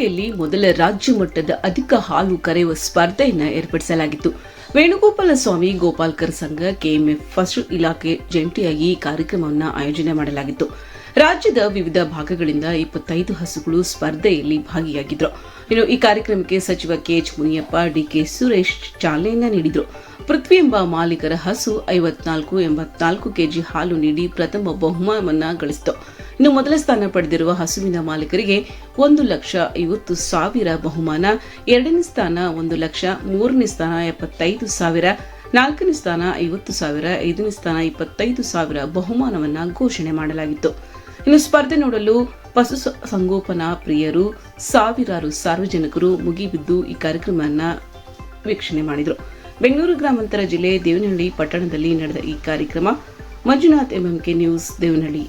ದೇವನಹಳ್ಳಿಯಲ್ಲಿ ಮೊದಲ ರಾಜ್ಯ ಮಟ್ಟದ ಅಧಿಕ ಹಾಲು ಕರೆಯುವ ಸ್ಪರ್ಧೆಯನ್ನು ಏರ್ಪಡಿಸಲಾಗಿತ್ತು. ವೇಣುಗೋಪಾಲ ಸ್ವಾಮಿ ಗೋಪಾಲ್ಕರ್ ಸಂಘ, ಕೆಎಂಎಫ್ ಪಶು ಇಲಾಖೆ ಜಂಟಿಯಾಗಿ ಈ ಕಾರ್ಯಕ್ರಮವನ್ನು ಆಯೋಜನೆ ಮಾಡಲಾಗಿತ್ತು. ರಾಜ್ಯದ ವಿವಿಧ ಭಾಗಗಳಿಂದ ಇಪ್ಪತ್ತೈದು ಹಸುಗಳು ಸ್ಪರ್ಧೆಯಲ್ಲಿ ಭಾಗಿಯಾಗಿದ್ರು. ಇನ್ನು ಈ ಕಾರ್ಯಕ್ರಮಕ್ಕೆ ಸಚಿವ ಕೆಎಚ್ ಮುನಿಯಪ್ಪ ಡಿಕೆ ಸುರೇಶ್ ಚಾಲನೆಯನ್ನ ನೀಡಿದರು. ಪೃಥ್ವಿ ಎಂಬ ಮಾಲೀಕರ ಹಸು ಐವತ್ನಾಲ್ಕು ಎಂಬತ್ನಾಲ್ಕು ಕೆಜಿ ಹಾಲು ನೀಡಿ ಪ್ರಥಮ ಬಹುಮಾನವನ್ನು ಗಳಿಸಿತು. ಇನ್ನು ಮೊದಲ ಸ್ಥಾನ ಪಡೆದಿರುವ ಹಸುವಿನ ಮಾಲೀಕರಿಗೆ ಒಂದು ಲಕ್ಷ ಐವತ್ತು ಸಾವಿರ ಬಹುಮಾನ, ಎರಡನೇ ಸ್ಥಾನ ಒಂದು ಲಕ್ಷ ಮೂರನೇ ಸ್ಥಾನ ಎಪ್ಪತ್ತೈದು ಸಾವಿರ, ನಾಲ್ಕನೇ ಸ್ಥಾನ ಐವತ್ತು ಸಾವಿರ, ಐದನೇ ಸ್ಥಾನ ಇಪ್ಪತ್ತೈದು ಸಾವಿರ ಬಹುಮಾನವನ್ನ ಘೋಷಣೆ ಮಾಡಲಾಗಿತ್ತು. ಇನ್ನು ಸ್ಪರ್ಧೆ ನೋಡಲು ಪಶು ಸಂಗೋಪನಾ ಪ್ರಿಯರು ಸಾವಿರಾರು ಸಾರ್ವಜನಿಕರು ಮುಗಿಬಿದ್ದು ಈ ಕಾರ್ಯಕ್ರಮವನ್ನು ವೀಕ್ಷಣೆ ಮಾಡಿದರು. ಬೆಂಗಳೂರು ಗ್ರಾಮಾಂತರ ಜಿಲ್ಲೆ ದೇವನಹಳ್ಳಿ ಪಟ್ಟಣದಲ್ಲಿ ನಡೆದ ಈ ಕಾರ್ಯಕ್ರಮ. Manjunath MMK news, Devanahalli.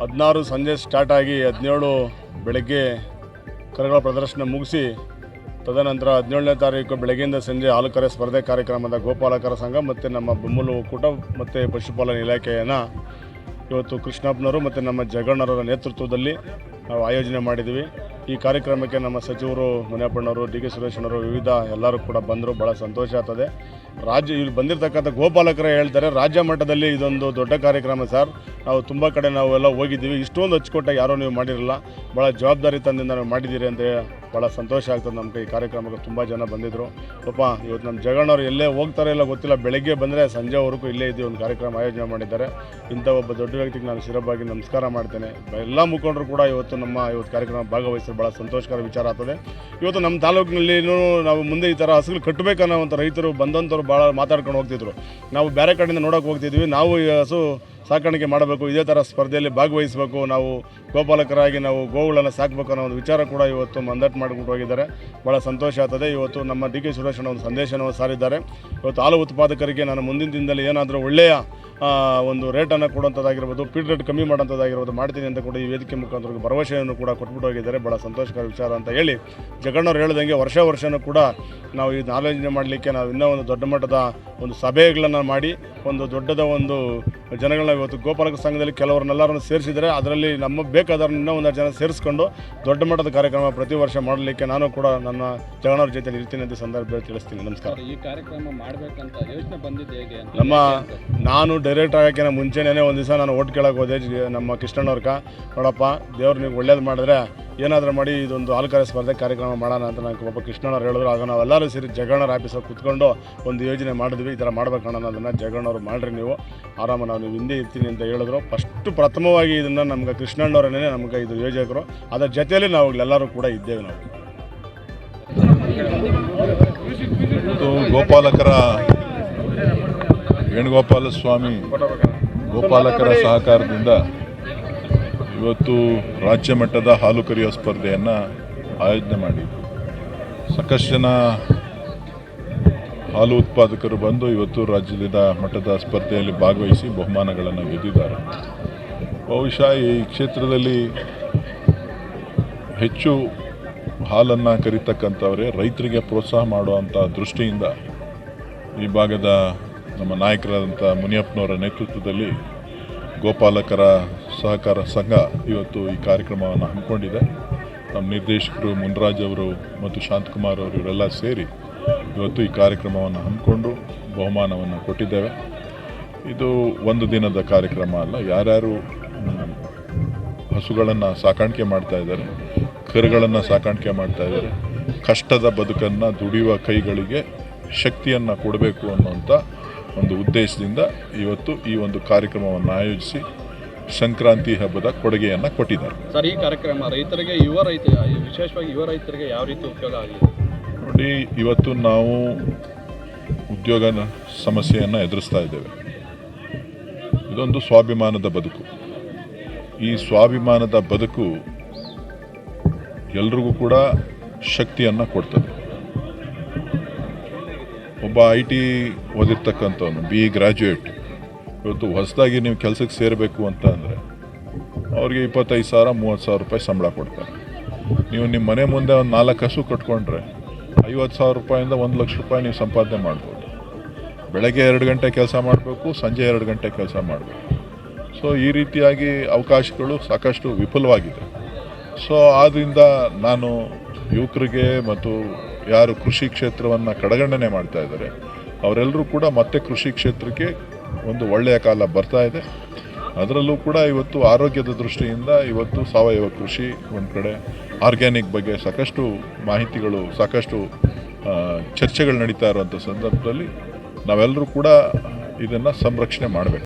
ಹದಿನಾರು ಸಂಜೆ ಸ್ಟಾರ್ಟ್ ಆಗಿ ಹದಿನೇಳು ಬೆಳಗ್ಗೆ ಕರೆಗಳ ಪ್ರದರ್ಶನ ಮುಗಿಸಿ, ತದನಂತರ ಹದಿನೇಳನೇ ತಾರೀಕು ಬೆಳಗ್ಗೆಯಿಂದ ಸಂಜೆ ಹಾಲು ಕರೆ ಸ್ಪರ್ಧೆ ಕಾರ್ಯಕ್ರಮದ ಗೋಪಾಲಕರ ಸಂಘ ಮತ್ತು ನಮ್ಮ ಬೆಮ್ಮಲು ಒಕ್ಕೂಟ ಮತ್ತು ಪಶುಪಾಲನೆ ಇಲಾಖೆಯನ್ನು ಇವತ್ತು ಕೃಷ್ಣಪ್ಪನವರು ಮತ್ತು ನಮ್ಮ ಜಗಣ್ಣರ ನೇತೃತ್ವದಲ್ಲಿ ನಾವು ಆಯೋಜನೆ ಮಾಡಿದ್ದೀವಿ. ಈ ಕಾರ್ಯಕ್ರಮಕ್ಕೆ ನಮ್ಮ ಸಚಿವರು ಮುನಿಯಪ್ಪಣ್ಣವರು ಡಿ ಕೆ ಸುರೇಶಣ್ಣವರು ವಿವಿಧ ಎಲ್ಲರೂ ಕೂಡ ಬಂದರು. ಭಾಳ ಸಂತೋಷ ಆಗ್ತದೆ. ರಾಜ್ಯ, ಇಲ್ಲಿ ಬಂದಿರತಕ್ಕಂಥ ಗೋಪಾಲಕರೇ ಹೇಳ್ತಾರೆ, ರಾಜ್ಯ ಮಟ್ಟದಲ್ಲಿ ಇದೊಂದು ದೊಡ್ಡ ಕಾರ್ಯಕ್ರಮ ಸರ್. ನಾವು ತುಂಬ ಕಡೆ ನಾವೆಲ್ಲ ಹೋಗಿದ್ದೀವಿ. ಇಷ್ಟೊಂದು ಅಚ್ಚುಕಟ್ಟಾಗಿ ಯಾರೋ ನೀವು ಮಾಡಿರಲ್ಲ. ಭಾಳ ಜವಾಬ್ದಾರಿ ತಂದಿಂದ ನಾವು ಮಾಡಿದ್ದೀರಿ ಅಂತ ಭಾಳ ಸಂತೋಷ ಆಗ್ತದೆ ನಮಗೆ. ಈ ಕಾರ್ಯಕ್ರಮಕ್ಕೆ ತುಂಬ ಜನ ಬಂದಿದ್ದರು ಪಾಪ ಇವತ್ತು ನಮ್ಮ ಜಗಣ್ಣವ್ರು ಎಲ್ಲೇ ಹೋಗ್ತಾರೆ ಇಲ್ಲ ಗೊತ್ತಿಲ್ಲ, ಬೆಳಗ್ಗೆ ಬಂದರೆ ಸಂಜೆವರೆಗೂ ಇಲ್ಲೇ ಇದ್ದೀವಿ, ಒಂದು ಕಾರ್ಯಕ್ರಮ ಆಯೋಜನೆ ಮಾಡಿದ್ದಾರೆ. ಇಂಥ ಒಬ್ಬ ದೊಡ್ಡ ವ್ಯಕ್ತಿಗೆ ನಾನು ಶಿರಬಾಗಿ ನಮಸ್ಕಾರ ಮಾಡ್ತೇನೆ. ಎಲ್ಲ ಮುಖಂಡರು ಕೂಡ ಇವತ್ತು ನಮ್ಮ, ಇವತ್ತು ಕಾರ್ಯಕ್ರಮ ಭಾಗವಹಿಸಿದ್ರೆ ಭಾಳ ಸಂತೋಷಕರ ವಿಚಾರ ಆಗ್ತದೆ. ಇವತ್ತು ನಮ್ಮ ತಾಲೂಕಿನಲ್ಲಿನೂ ನಾವು ಮುಂದೆ ಈ ಥರ ಹಸುಗಳು ಕಟ್ಟಬೇಕನ್ನೋವಂಥ ರೈತರು ಬಂದಂಥವ್ರು ಭಾಳ ಮಾತಾಡ್ಕೊಂಡು ಹೋಗ್ತಿದ್ರು. ನಾವು ಬೇರೆ ಕಡೆಯಿಂದ ನೋಡೋಕೆ ಹೋಗ್ತಿದ್ವಿ. ನಾವು ಈ ಹಸು ಸಾಕಾಣಿಕೆ ಮಾಡಬೇಕು, ಇದೇ ಥರ ಸ್ಪರ್ಧೆಯಲ್ಲಿ ಭಾಗವಹಿಸಬೇಕು, ನಾವು ಗೋಪಾಲಕರಾಗಿ ನಾವು ಗೋವುಗಳನ್ನು ಸಾಕಬೇಕು ಅನ್ನೋ ಒಂದು ವಿಚಾರ ಕೂಡ ಇವತ್ತು ಮಂದಟ್ಟು ಮಾಡಿಕೊಂಡು ಹೋಗಿದ್ದಾರೆ. ಭಾಳ ಸಂತೋಷ ಆಗ್ತದೆ. ಇವತ್ತು ನಮ್ಮ ಡಿ ಕೆ ಸುರೇಶ್ ಅನ್ನೋ ಒಂದು ಸಂದೇಶವನ್ನು ಸಾರಿದ್ದಾರೆ. ಇವತ್ತು ಹಾಲು ಉತ್ಪಾದಕರಿಗೆ ನಾನು ಮುಂದಿನ ದಿನದಲ್ಲಿ ಏನಾದರೂ ಒಳ್ಳೆಯ ಒಂದು ರೇಟನ್ನು ಕೊಡುವಂಥದ್ದಾಗಿರ್ಬೋದು ಪೀಡ್ ರೇಟ್ ಕಮ್ಮಿ ಮಾಡೋಂಥದ್ದಾಗಿರ್ಬೋದು ಮಾಡ್ತೀನಿ ಅಂತ ಕೂಡ ಈ ವೇದಿಕೆ ಮುಖಾಂತರ ಭರವಸೆಯನ್ನು ಕೂಡ ಕೊಟ್ಬಿಟ್ಟು ಹೋಗಿದ್ದಾರೆ. ಭಾಳ ಸಂತೋಷಕರ ವಿಚಾರ ಅಂತ ಹೇಳಿ ಜಗಣ್ಣವ್ರು ಹೇಳ್ದಂಗೆ ವರ್ಷ ವರ್ಷನೂ ಕೂಡ ನಾವು ಈ ಆಲೋಚನೆ ಮಾಡಲಿಕ್ಕೆ ನಾವು ಇನ್ನೂ ಒಂದು ದೊಡ್ಡ ಮಟ್ಟದ ಒಂದು ಸಭೆಗಳನ್ನು ಮಾಡಿ ಒಂದು ದೊಡ್ಡದ ಒಂದು ಜನಗಳನ್ನ ಇವತ್ತು ಗೋಪಾಲಕ ಸಂಘದಲ್ಲಿ ಕೆಲವರನ್ನೆಲ್ಲರನ್ನು ಸೇರಿಸಿದರೆ ಅದರಲ್ಲಿ ನಮ್ಮ ಬೇಕಾದವ್ರನ್ನ ಇನ್ನೂ ಒಂದು ಜನ ಸೇರಿಸ್ಕೊಂಡು ದೊಡ್ಡ ಮಟ್ಟದ ಕಾರ್ಯಕ್ರಮ ಪ್ರತಿ ವರ್ಷ ಮಾಡಲಿಕ್ಕೆ ನಾನು ಕೂಡ ನನ್ನ ಜಗಣ್ಣವ್ರ ಜೊತೆ ಇರ್ತೀನಿ ಅಂತ ಸಂದರ್ಭದಲ್ಲಿ ತಿಳಿಸ್ತೀನಿ. ನಮಸ್ಕಾರ. ಈ ಕಾರ್ಯಕ್ರಮ ಮಾಡಬೇಕಂತ ಯೋಚನೆ ಬಂದಿದ್ದು ಹೇಗೆ ನಮ್ಮ ನಾನು ಡೈರೆಕ್ಟ್ ಆಗೋಕ್ಕಿಂತ ಮುಂಚೆನೇ ಒಂದು ದಿವಸ ನಾನು ಓಟ್ ಕೇಳೋಕೆ ಹೋದೆ ನಮ್ಮ ಕೃಷ್ಣನವ್ರಕ ನೋಡಪ್ಪ ದೇವ್ರು ನೀವು ಒಳ್ಳೇದು ಮಾಡಿದ್ರೆ ಏನಾದರೂ ಮಾಡಿ ಇದೊಂದು ಆಲ್ಕಾರ ಸ್ಪರ್ಧೆ ಕಾರ್ಯಕ್ರಮ ಮಾಡೋಣ ಅಂತ ನಾನು ಒಬ್ಬ ಕೃಷ್ಣನವ್ರು ಹೇಳಿದ್ರು. ಆಗ ನಾವು ಎಲ್ಲರೂ ಸೇರಿ ಜಗಣ್ಣರ ಆಫೀಸಲ್ಲಿ ಕುತ್ಕೊಂಡು ಒಂದು ಯೋಜನೆ ಮಾಡಿದ್ವಿ. ಈ ಥರ ಮಾಡ್ಬೇಕಣ್ಣ, ಅನ್ನೋದನ್ನು ಜಗಣ್ಣವ್ರು ಮಾಡಿರಿ ನೀವು. ಆರಾಮ ನಾವು ನೀವು ಹಿಂದೆ ಇರ್ತೀನಿ ಅಂತ ಹೇಳಿದ್ರು. ಫಸ್ಟು ಪ್ರಥಮವಾಗಿ ಇದನ್ನು ನಮ್ಗೆ ಕೃಷ್ಣಣ್ಣವರನ್ನೇ ನಮ್ಗೆ ಇದು ಯೋಜಕರು. ಅದರ ಜೊತೆಯಲ್ಲಿ ನಾವು ಎಲ್ಲರೂ ಕೂಡ ಇದ್ದೇವೆ ನಾವು. ಗೋಪಾಲಕರ ವೇಣುಗೋಪಾಲ ಸ್ವಾಮಿ ಗೋಪಾಲಕರ ಸಹಕಾರದಿಂದ ಇವತ್ತು ರಾಜ್ಯ ಮಟ್ಟದ ಹಾಲು ಕರೆಯೋ ಸ್ಪರ್ಧೆಯನ್ನು ಆಯೋಜನೆ ಮಾಡಿದ್ದು ಸಾಕಷ್ಟು ಜನ ಹಾಲು ಉತ್ಪಾದಕರು ಬಂದು ಇವತ್ತು ರಾಜ್ಯದ ಮಟ್ಟದ ಸ್ಪರ್ಧೆಯಲ್ಲಿ ಭಾಗವಹಿಸಿ ಬಹುಮಾನಗಳನ್ನು ಗೆದ್ದಿದ್ದಾರೆ. ಬಹುಶಃ ಈ ಕ್ಷೇತ್ರದಲ್ಲಿ ಹೆಚ್ಚು ಹಾಲನ್ನು ಕರೀತಕ್ಕಂಥವರೇ ರೈತರಿಗೆ ಪ್ರೋತ್ಸಾಹ ಮಾಡುವಂಥ ದೃಷ್ಟಿಯಿಂದ ಈ ಭಾಗದ ನಮ್ಮ ನಾಯಕರಾದಂಥ ಮುನಿಯಪ್ಪನವರ ನೇತೃತ್ವದಲ್ಲಿ ಗೋಪಾಲಕರ ಸಹಕಾರ ಸಂಘ ಇವತ್ತು ಈ ಕಾರ್ಯಕ್ರಮವನ್ನು ಹಮ್ಮಿಕೊಂಡಿದೆ. ನಮ್ಮ ನಿರ್ದೇಶಕರು ಮುನ್ರಾಜ್ ಅವರು ಮತ್ತು ಶಾಂತಕುಮಾರ್ ಅವರು ಇವರೆಲ್ಲ ಸೇರಿ ಇವತ್ತು ಈ ಕಾರ್ಯಕ್ರಮವನ್ನು ಹಮ್ಮಿಕೊಂಡು ಬಹುಮಾನವನ್ನು ಕೊಟ್ಟಿದ್ದೇವೆ. ಇದು ಒಂದು ದಿನದ ಕಾರ್ಯಕ್ರಮ ಅಲ್ಲ, ಯಾರ್ಯಾರು ಹಸುಗಳನ್ನು ಸಾಕಾಣಿಕೆ ಮಾಡ್ತಾ ಇದ್ದಾರೆ, ಕರುಗಳನ್ನು ಸಾಕಾಣಿಕೆ ಮಾಡ್ತಾ ಇದ್ದಾರೆ, ಕಷ್ಟದ ಬದುಕನ್ನು ದುಡಿಯುವ ಕೈಗಳಿಗೆ ಶಕ್ತಿಯನ್ನು ಕೊಡಬೇಕು ಅನ್ನುವಂಥ ಒಂದು ಉದ್ದೇಶದಿಂದ ಇವತ್ತು ಈ ಒಂದು ಕಾರ್ಯಕ್ರಮವನ್ನು ಆಯೋಜಿಸಿ ಸಂಕ್ರಾಂತಿ ಹಬ್ಬದ ಕೊಡುಗೆಯನ್ನು ಕೊಟ್ಟಿದ್ದಾರೆ. ಸರ್ ಈ ಕಾರ್ಯಕ್ರಮ ರೈತರಿಗೆ ಯುವ ರೈತ ವಿಶೇಷವಾಗಿ ಯುವ ರೈತರಿಗೆ ಯಾವ ರೀತಿ ಉಪಯೋಗ ಆಗಿದೆ? ನೋಡಿ ಇವತ್ತು ನಾವು ಉದ್ಯೋಗ ಸಮಸ್ಯೆಯನ್ನು ಎದುರಿಸ್ತಾ ಇದ್ದೇವೆ. ಇದೊಂದು ಸ್ವಾಭಿಮಾನದ ಬದುಕು. ಈ ಸ್ವಾಭಿಮಾನದ ಬದುಕು ಎಲ್ರಿಗೂ ಕೂಡ ಶಕ್ತಿಯನ್ನು ಕೊಡ್ತದೆ. ಒಬ್ಬ ಐ ಟಿ ಓದಿರ್ತಕ್ಕಂಥವನು ಬಿ ಇ ಇವತ್ತು ಹೊಸದಾಗಿ ನೀವು ಕೆಲಸಕ್ಕೆ ಸೇರಬೇಕು ಅಂತ ಅಂದರೆ, ಅವ್ರಿಗೆ ಇಪ್ಪತ್ತೈದು ಸಾವಿರ, ಮೂವತ್ತು ಸಾವಿರ ರೂಪಾಯಿ ಸಂಬಳ ಕೊಡ್ತಾರೆ. ನೀವು ನಿಮ್ಮ ಮನೆ ಮುಂದೆ ಒಂದು ನಾಲ್ಕು ಹಸು ಕಟ್ಕೊಂಡ್ರೆ, ಐವತ್ತು ಸಾವಿರ ರೂಪಾಯಿಂದ ಒಂದು ಲಕ್ಷ ರೂಪಾಯಿ ನೀವು ಸಂಪಾದನೆ ಮಾಡ್ಬೋದು. ಬೆಳಗ್ಗೆ ಎರಡು ಗಂಟೆ ಕೆಲಸ ಮಾಡಬೇಕು, ಸಂಜೆ ಎರಡು ಗಂಟೆ ಕೆಲಸ ಮಾಡಬೇಕು. ಸೊ ಈ ರೀತಿಯಾಗಿ ಅವಕಾಶಗಳು ಸಾಕಷ್ಟು ವಿಪುಲವಾಗಿದೆ ಸೊ ಆದ್ದರಿಂದ ನಾನು ಯುವಕರಿಗೆ ಮತ್ತು ಯಾರು ಕೃಷಿ ಕ್ಷೇತ್ರವನ್ನು ಕಡೆಗಣನೆ ಮಾಡ್ತಾ ಇದ್ದಾರೆ, ಅವರೆಲ್ಲರೂ ಕೂಡ ಮತ್ತೆ ಕೃಷಿ ಕ್ಷೇತ್ರಕ್ಕೆ ಒಂದು ಒಳ್ಳೆಯ ಕಾಲ ಬರ್ತಾ ಇದೆ. ಅದರಲ್ಲೂ ಕೂಡ ಇವತ್ತು ಆರೋಗ್ಯದ ದೃಷ್ಟಿಯಿಂದ ಇವತ್ತು ಸಾವಯವ ಕೃಷಿ ಒಂದು ಕಡೆ ಆರ್ಗ್ಯಾನಿಕ್ ಬಗ್ಗೆ ಸಾಕಷ್ಟು ಮಾಹಿತಿಗಳು, ಸಾಕಷ್ಟು ಚರ್ಚೆಗಳು ನಡೀತಾ ಇರುವಂಥ ಸಂದರ್ಭದಲ್ಲಿ ನಾವೆಲ್ಲರೂ ಕೂಡ ಇದನ್ನು ಸಂರಕ್ಷಣೆ ಮಾಡಬೇಕು.